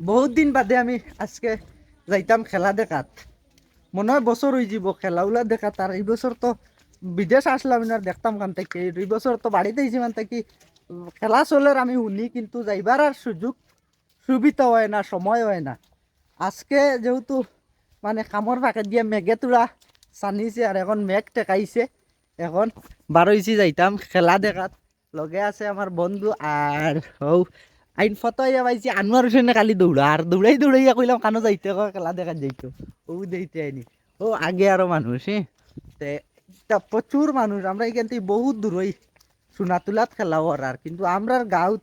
বহুত দিন বাদে আমি আজকে যাইতাম খেলা দেখাত। মনে হয় বছর হয়ে যাব খেলাগুলা দেখাত। আর এই বছর তো বিদেশ আসলাম না দেখতাম কান থেকে এই বছর তো বাড়িতে আইছি মান থেকে খেলা চলের আমি শুনি, কিন্তু যাইবার আর সুযোগ সুবিধা হয় না, সময় হয় না। আজকে যেহেতু মানে কামৰ ফাঁকে দিয়ে মেঘে তোলা চানিছে আর এখন মেঘ টেকাইছে। এখন বারোইছি যাইতাম, খেলা দেখাত। লগে আছে আমার বন্ধু আর হৌ আইন ফটো ইয়া পাইছি আনোয়ার হোসেনে কালি দৌড়া আর দৌড়াই দৌড়াইয়া কইলাম কানো যাইতে খেলা দেখাত যাইতো ও দেইতে আইনি। ও আগে আরও মানুষ হ্যাঁ তে প্রচুর মানুষ আমরা এখান থেকে বহুত দূর হই সোনাতুলাত খেলা ওর আর কিন্তু আমরার গাঁৱত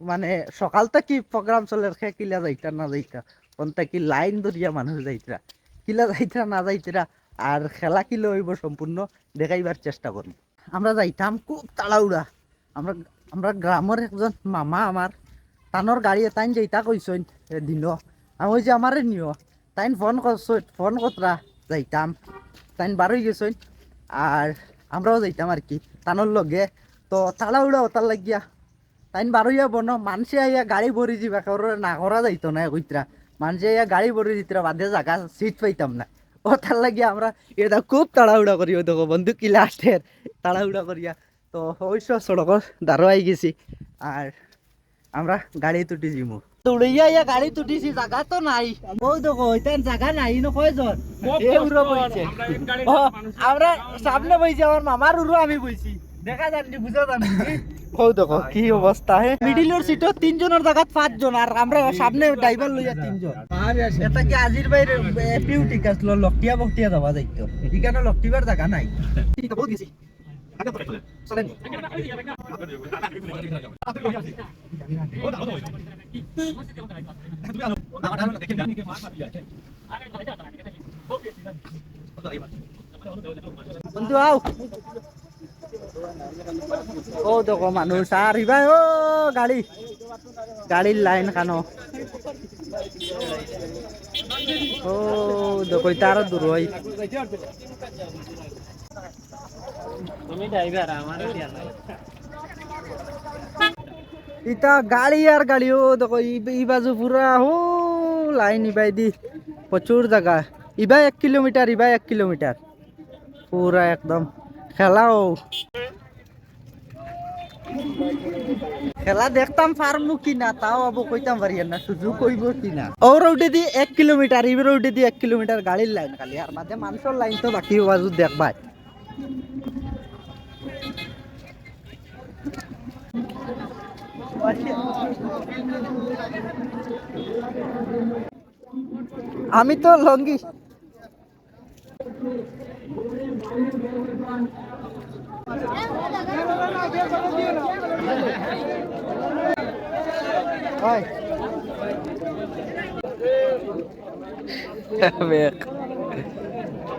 মানে সকাল থেকে প্রোগ্রাম চলে খে কিলা যাইতা না যাইতা কোন কি লাইন ধরিয়া মানুষ যাইতরা কিলা যাইতরা না যাইতরা আর খেলা কিলো হইব সম্পূর্ণ দেখাইবার চেষ্টা করব আমরা যাইতাম খুব তাড়াউড়া আমরা আমরা গ্রামের একজন মামা আমার তানোর গাড়ি তাইন যাইতা কইসইন দিন। আমি যে আমারে নিও, তাইন ফোন করছইন ফোন কতরা যাইতাম। তাইন বারোই গেছইন আর আমরাও যাইতাম আর কি তানোর লগে। তো, তালা উড়া ওতার লাগিয়া। তাইন বারোইয়া বন মানুষে আইয়া গাড়ি ভরি যাবা কারোর না করা যাইতো না কইতরা মানুষে আইয়া গাড়ি ভরি দিতরা বাদে জায়গা সিট পাইতাম না। ও তার লাগিয়া আমরা এটা খুব তাড়াহুড়া করি ওই দেখো, বন্ধু, কি লাস্টের তাড়াহুড়া করিয়া তো অবশ্য সড়কর দাঁড়ো আই গেছি। আর আমরা গাড়ি তুটি জিমু। ইয়া গাড়ি তুটিছি জায়গা তো নাই। ও দেখো ওইটার জায়গা নাই ন কয়জন? উড়ো বইছে। আমরা সামনে বইছি আমার মামার উড়ো আমি বইছি। দেখা যাননি বুঝা যাননি। কৌ দেখো কি অবস্থা হে? মিডিলের সিটত তিনজনের জায়গাত পাঁচজন আর আমরা সামনে ড্রাইভার লইয়া তিনজন। এটা কি আজির বাইরে এপিউ ঠিক আসলো লকটিয়া বকটিয়া যাওয়া যাইতো? এখানে লকটিবার জায়গা নাই। গেছি। বন্ধু আও। ও দেখো মানুষ আর ইবাই ও, গাড়ি। গাড়ির লাইন খানো। ও দেখো এটা আরও দূর হয়। তুমি ড্রাইভার আমার ইটা গাড়ি আর গাড়ি, ও দেখো, ই- বাজু পুরা ও লাইন ইবাই দি প্রচুর জায়গা ইবাই এক কিলোমিটার ইবাই এক কিলোমিটার পুরা একদম খেলাও খেলা দেখতাম পারমু কিনা তাও আবু কইতাম পারি না, সুযোগ কইব কিনা ও রোডে দি এক কিলোমিটার এই রোডে দি এক কিলোমিটার গাড়ির লাইন, খালি আর মাঝে মানুষের লাইন তো বাকি বাজু দেখবাই। আমি তো লঙ্গি.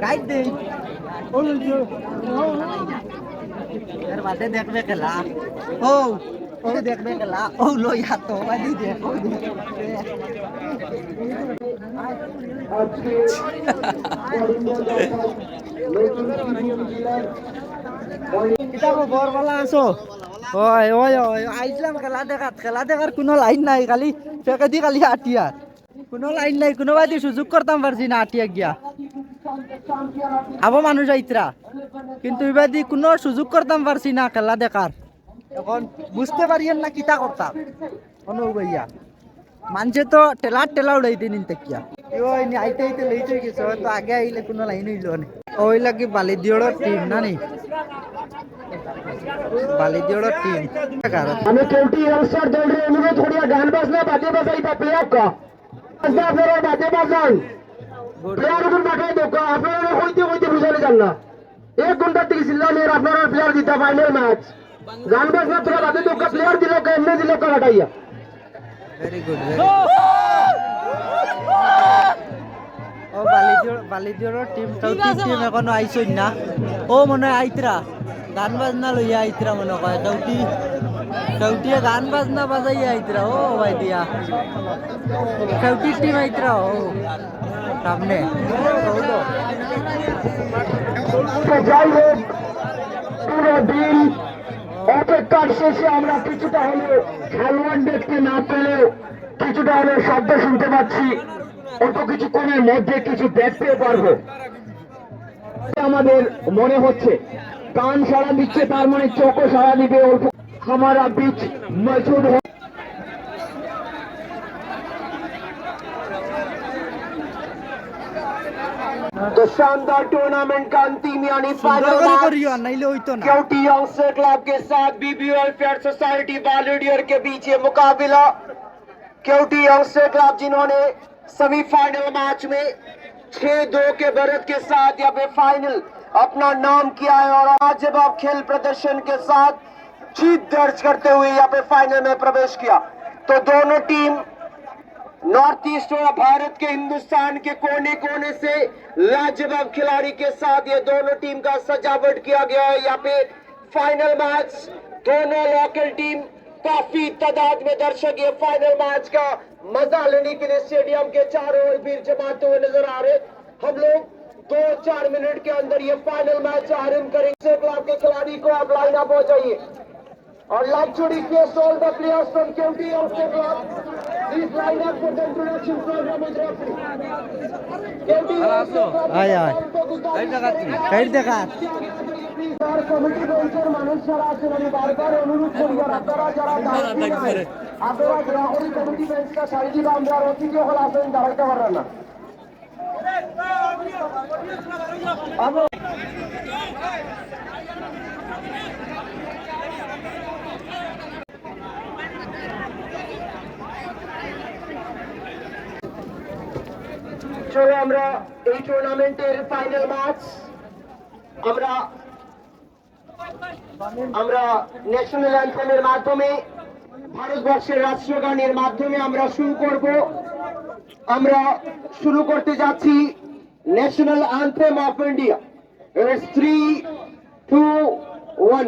গাইড দেই। খেলা দেখবে খেলা দেখাত খেলা দেখার কোনো লাইন নাই খালি ফেকে দি খালি আটিয়া কোনো লাইন নাই কোনো বাদি সুযোগ করতাম পারছি না আটিয়া গিয়া আবো মানুষ আইতরা। কিন্তু এবাদি কোনো সুযোগ করতাম পারছি না খেলা দেখার। এখন বুঝতে পারি না কিতা করতাম অনু ভাইয়া মানছে তো টেলার টেলা উড়াইতে নিন তাকিয়া আগে প্লেয়ার এখন দো আপনারা হইতে হইতে বুঝালে যান না। এক ঘণ্টা থেকে চিল্লানের আপনারা প্লেয়ার দিতে ফাইনাল ম্যাচ গান বাজনা তোরা বাজে দো প্লেয়ার দিল এমনি দিল কা পাঠাইয়া ভেরি গুড ও! বালিদিওর বালিদিওর টিম কাউটি টিম এখনও আইছই না। ও মনে হয় আইতরা গান বাজনা লইয়া আইতরা মনে কয়। কাউটি কাউটিয়ে গান বাজনা বাজাইয়া আইতরা ও ভাই দিয়া কাউটির টিম আইতরা ও। সামনে ও তো। তো যাই হোক পুরো দিন অপেক্ষার শেষে আমরা কিছুটা হলেও খেলোয়াড় দেখতে না পেলেও কিছুটা হলে শব্দ শুনতে পাচ্ছি অল্প কিছুক্ষণের মধ্যে কিছু দেখতে পারবো আমাদের মনে হচ্ছে কান সারা দিচ্ছে তার মানে চোখও সারা দিবে অল্প हमारा बीच मौजूद है तो शानदार टूर्नामेंट का अंतिम यानी क्योंटी हाउसर क्लब के साथ बीबीएल फेयर सोसाइटी वालेडियर के बीच ये मुकाबला। क्योंटी हाउसर क्लब जिन्होंने सेमीफाइनल मैच में छह दो के बढ़त के साथ या फिर फाइनल अपना नाम किया है और आज जब आप खेल प्रदर्शन के साथ जीत दर्ज करते हुए यहाँ पे फाइनल में प्रवेश किया तो दोनों टीम नॉर्थ ईस्ट और भारत के हिंदुस्तान के कोने कोने से लाजवाब खिलाड़ी के साथ ये दोनों टीम का सजावट किया गया है। यहाँ पे फाइनल मैच दोनों लोकल टीम काफ़ी तादाद में दर्शक ये फाइनल मैच का मज़ा लेने के लिए स्टेडियम के चारों ओर भीड़ जमाते हुए नज़र आ रहे हम लोग दो चार मिनट के अंदर ये फाइनल मैच आरंभ करेंगे। क्लब के खिलाड़ी को आप लाइन अप हो जाइए। और like to request all the players from County of the line up for the introduction program with referee. County of the Club, আয়, আয়। কাইট দেখা কমিটি বেঞ্চের মানুষ যারা আছেন আমি বারবার অনুরোধ করি আপনারা যারা আপনারা গ্রাহকী কমিটি বেঞ্চটা ছাড়ি দিবা আমরা অতিথি হল আছেন দাঁড়াইতে পারবেন না আমরা চলো আমরা এই টুর্নামেন্টের ফাইনাল ম্যাচ আমরা আমরা ন্যাশনাল অ্যান্থেমের মাধ্যমে ভারতবর্ষের রাষ্ট্রীয় গানের মাধ্যমে আমরা শুরু করব আমরা শুরু করতে যাচ্ছি national anthem of India three two one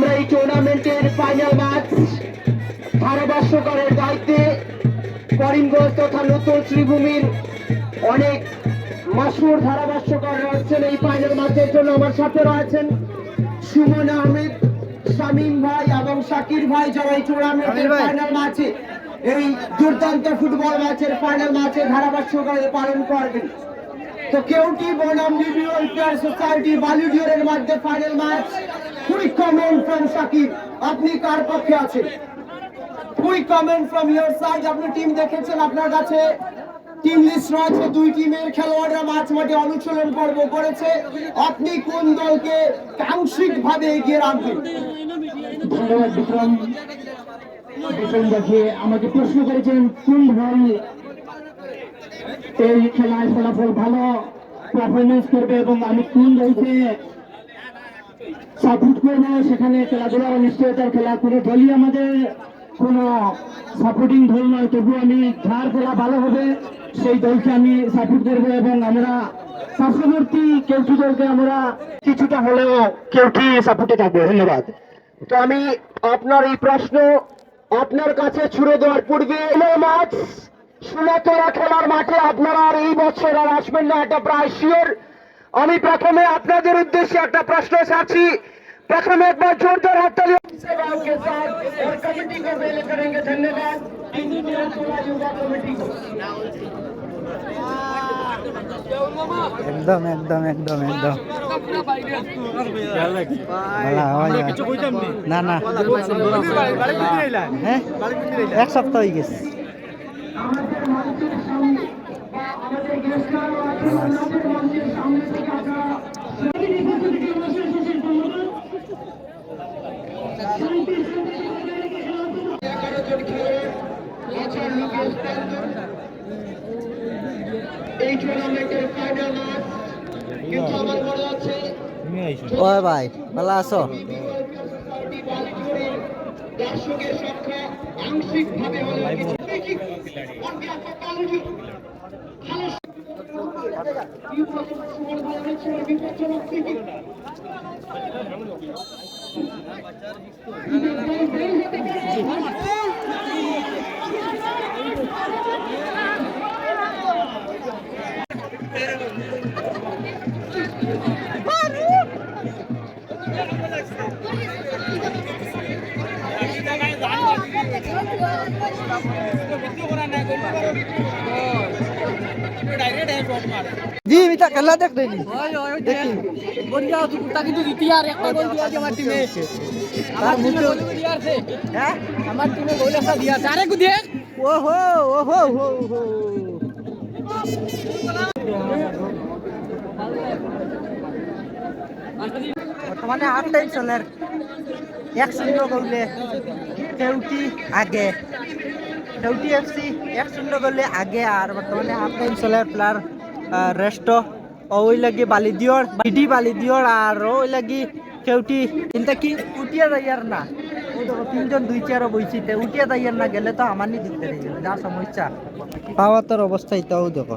আমরা এই টুর্নামেন্টের ফাইনাল ম্যাচ ধারাভাষ্যকারের দায়িত্বে করিমগঞ্জ তথা নতুন শ্রীভূমির অনেক মাসুর ধারাভাষ্যকার রয়েছেন এই ফাইনাল ম্যাচের জন্য আমার সাথে রয়েছেন সুমন আহমেদ শামীম ভাই এবং শাকির ভাই যারা এই টুর্নামেন্টের ফাইনাল ম্যাচে এই দুর্দান্ত ফুটবল ম্যাচের ফাইনাল ম্যাচে ধারাভাষ্যকারে পালন করবেন। তো কেউটি বনাম বিবি ওয়েলফেয়ার সোসাইটি বালুডিওরের মধ্যে ফাইনাল ম্যাচ ফ্রম সাকিব আপনি কার পক্ষে আছেন কুইক কমেন্ট ফ্রম সাইড আপনি টিম দেখেছেন আপনার কাছে টিম লিস্ট রয়েছে দুই টিমের খেলোয়াড়রা মাঝ মাঠে অনুশীলন পর্ব করেছে আপনি কোন দলকে আংশিক ভাবে এগিয়ে রাখবেন ধন্যবাদ, বিক্রম। বিক্রম আমাকে প্রশ্ন করেছেন, কোন দল এই খেলায় ফলাফল ভালো পারফরমেন্স করবে এবং আমি কোন দলকে সাপোর্ট করব সেখানে খেলাধুলার অনিশ্চয়তার খেলা কোনো দলই আমাদের কোনো সাপোর্টিং দল নয় তবু আমি যার খেলা ভালো হবে, সেই দলকে আমি সাপোর্ট করব এবং আমরা পার্শ্ববর্তী কেউটি দলকে আমরা কিছুটা হলেও কেউটি সাপোর্টে থাকব। ধন্যবাদ। তো আমি আপনার এই প্রশ্ন আপনার কাছে ছুড়ে দেওয়ার পূর্বে ম্যাচ সোনাতলা খেলার মাঠে আপনারা আর এই বছর আর আসবেন না, এটা প্রায় শিওর আমি প্রথমে আপনাদের উদ্দেশ্যে একটা প্রশ্ন ছাড়ছি। প্রথমে একবার জোর হাততালি। একদম একদম একদম একদম। না। না হ্যাঁ? এক সপ্তাহ হয়ে গেছে। বা আমাদের গেস্টরা আছেন আমাদের মঞ্চের সামনে থেকে আপনারা এগারো জন খেলোয়াড় পাঁচজন লোকের স্থান এই টুর্নামেন্টের ফাইনাল ম্যাচ কিন্তু আমার মনে আছে ও ভাই ভালো আছো? দর্শকের সংখ্যা আংশিকভাবে হলেও Oh! জি মিতা খেলা দেখ দেখি। দেখি তার মুখে হ্যাঁ? আমার টিমে গোল একটা দিয়া আছে। আরে গুদিয়ে ও হো ও হো হো হো বর্তমানে হাফ টাইম চলের এক শূন্য করলে কেউটি আগে। কেউটি এফসি এক শূন্য করলে আগে। আর বর্তমানে হাফ টাইম চলের প্লেয়ার রেস্ট ওই লাগি বালি দিওর বিডি বালি দিওর আর ওই লাগি কেউটি কিন্তু কি উঠিয়া যাইয়ার না? তিনজন দুই চেয়ারও বইছি, তে উঠিয়া যাইয়ার না গেলে তো আমারই দিতে যা সমস্যা। পাওয়া তোর অবস্থা এটাও দেখো।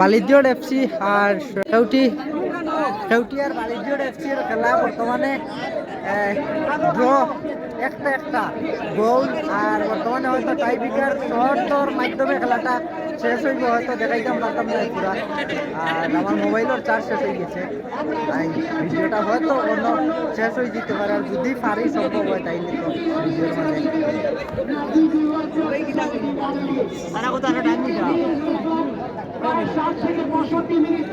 বালিদিয়র এফসি আর কেউটি কেউটি আর বালিদিয়র এফসির খেলা বর্তমানে ড্র একটা একটা গোল আর বর্তমানে হয়তো টাই বিকার শর্টর মাধ্যমে খেলাটা শেষ হইব, হয়তো দেখাইতাম পারতাম না পুরা। আর আমার মোবাইলের চার্জ শেষ হয়ে গেছে। তাই ভিডিওটা হয়তো অন্য শেষ হয়ে যেতে পারে, আর যদি পারি সম্ভব হয় তাইলে তো ভিডিওর মাঝে তারা কোথাও টাইম দিতে ষাট থেকে পঁয়ষট্টি মিনিট